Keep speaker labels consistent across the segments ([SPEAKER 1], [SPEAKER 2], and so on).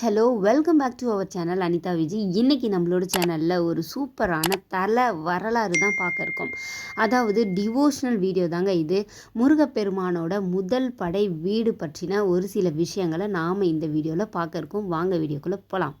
[SPEAKER 1] Hello welcome back to our channel Anitha Vijay இன்றைக்கி நம்மளோட சேனலில் ஒரு சூப்பரான தலை வரலாறு தான் பார்க்க இருக்கோம். அதாவது டிவோஷனல் வீடியோ தாங்க இது. முருகப்பெருமானோட முதல் படை வீடு பற்றின ஒரு சில விஷயங்களை நாம் இந்த வீடியோவில் பார்க்க இருக்கோம். வாங்க வீடியோக்குள்ளே போகலாம்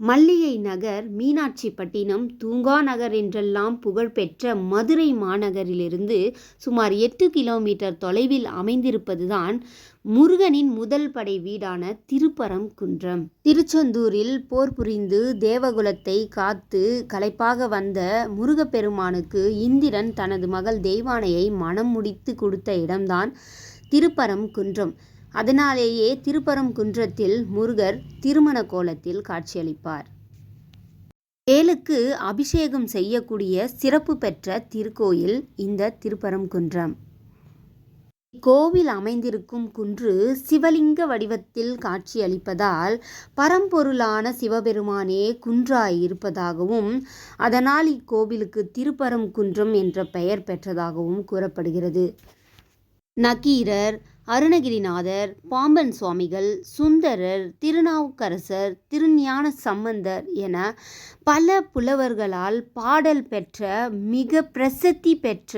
[SPEAKER 1] மல்லிகை நகர் மீனாட்சிப்பட்டினம் தூங்கா நகர் என்றெல்லாம் புகழ்பெற்ற மதுரை மாநகரிலிருந்து சுமார் எட்டு கிலோமீட்டர் தொலைவில் அமைந்திருப்பதுதான் முருகனின் முதல் படை வீடான திருப்பரம் குன்றம் திருச்செந்தூரில் போர் புரிந்து தேவகுலத்தை காத்து களைப்பாக வந்த முருகப்பெருமானுக்கு இந்திரன் தனது மகள் தெய்வானையை மனம் முடித்து கொடுத்த இடம்தான் திருப்பரம் குன்றம் அதனாலேயே திருப்பரம் குன்றத்தில் முருகர் திருமண கோலத்தில் காட்சியளிப்பார். வேலுக்கு அபிஷேகம் செய்யக்கூடிய சிறப்பு பெற்ற திருக்கோயில் இந்த திருப்பரங்குன்றம். இக்கோவில் அமைந்திருக்கும் குன்று சிவலிங்க வடிவத்தில் காட்சியளிப்பதால் பரம்பொருளான சிவபெருமானே குன்றாய் இருப்பதாகவும் அதனால் இக்கோவிலுக்கு திருப்பரம் குன்றம் என்ற பெயர் பெற்றதாகவும் கூறப்படுகிறது. நக்கீரர் அருணகிரிநாதர் பாம்பன் சுவாமிகள் சுந்தரர் திருநாவுக்கரசர் திருஞான சம்பந்தர் என பல புலவர்களால் பாடல் பெற்ற மிக பிரசித்தி பெற்ற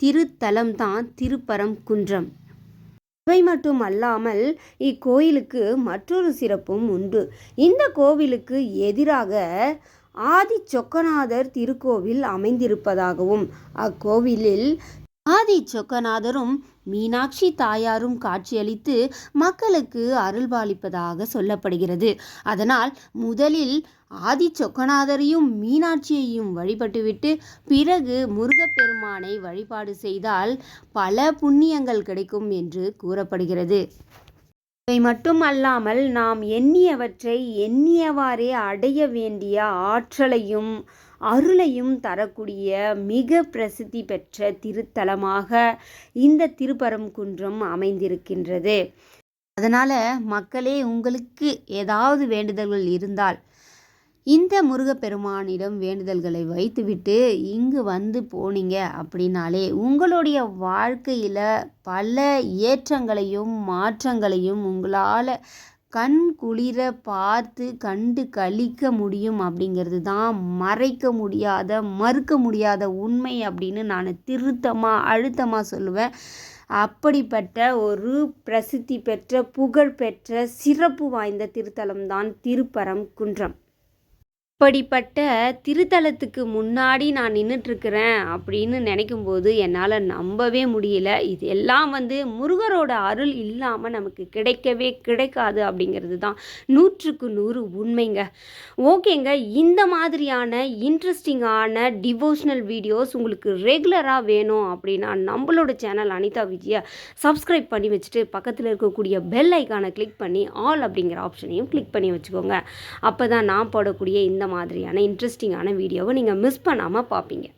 [SPEAKER 1] திருத்தலம்தான் திருப்பரம் குன்றம் இவை மட்டும் அல்லாமல் இக்கோயிலுக்கு மற்றொரு சிறப்பும் உண்டு. இந்த கோவிலுக்கு எதிராக ஆதி சொக்கநாதர் திருக்கோவில் அமைந்திருப்பதாகவும் அக்கோவிலில் ஆதி சொக்கநாதரும் மீனாட்சி தாயாரும் காட்சியளித்து மக்களுக்கு அருள்பாலிப்பதாக சொல்லப்படுகிறது. அதனால் முதலில் ஆதி சொக்கநாதரையும் மீனாட்சியையும் வழிபட்டுவிட்டு பிறகு முருகப்பெருமானை வழிபாடு செய்தால் பல புண்ணியங்கள் கிடைக்கும் என்று கூறப்படுகிறது. இவை மட்டும் அல்லாமல் நாம் எண்ணியவற்றை எண்ணியவாறே அடைய வேண்டிய ஆற்றலையும் அருளையும் தரக்கூடிய மிக பிரசித்தி பெற்ற திருத்தலமாக இந்த திருப்பரங்குன்றம் அமைந்திருக்கின்றது. அதனால் மக்களே உங்களுக்கு ஏதாவது வேண்டுதல்கள் இருந்தால் இந்த முருகப்பெருமானிடம் வேண்டுதல்களை வைத்துவிட்டு இங்கு வந்து போனீங்க அப்படின்னாலே உங்களுடைய வாழ்க்கையில் பல ஏற்றங்களையும் மாற்றங்களையும் உங்களால் கண் குளிர பார்த்து கண்டு கழிக்க முடியும் அப்படிங்கிறது தான் மறைக்க முடியாத மறுக்க முடியாத உண்மை அப்படின்னு நான் திருத்தமாக அழுத்தமாக சொல்லுவேன். அப்படிப்பட்ட ஒரு பிரசித்தி பெற்ற புகழ் பெற்ற சிறப்பு வாய்ந்த திருத்தலம் தான் திருப்பரம் குன்றம். இப்படிப்பட்ட திருத்தலத்துக்கு முன்னாடி நான் நின்றுட்டுருக்கிறேன் அப்படின்னு நினைக்கும்போது என்னால் நம்பவே முடியல. இது எல்லாம் வந்து முருகரோட அருள் இல்லாமல் நமக்கு கிடைக்கவே கிடைக்காது அப்படிங்கிறது தான் நூற்றுக்கு நூறு உண்மைங்க. ஓகேங்க இந்த மாதிரியான இன்ட்ரெஸ்டிங்கான டிவோஷனல் வீடியோஸ் உங்களுக்கு ரெகுலராக வேணும் அப்படின்னா நம்மளோட சேனல் அனிதா விஜயை சப்ஸ்கிரைப் பண்ணி வச்சுட்டு பக்கத்தில் இருக்கக்கூடிய பெல் ஐக்கானை கிளிக் பண்ணி ஆல் அப்படிங்கிற ஆப்ஷனையும் கிளிக் பண்ணி வச்சுக்கோங்க. அப்போ தான் நான் போடக்கூடிய இந்த மாதிரியான இன்ட்ரெஸ்டிங்கான வீடியோவை நீங்கள் மிஸ் பண்ணாமல் பார்ப்பீங்க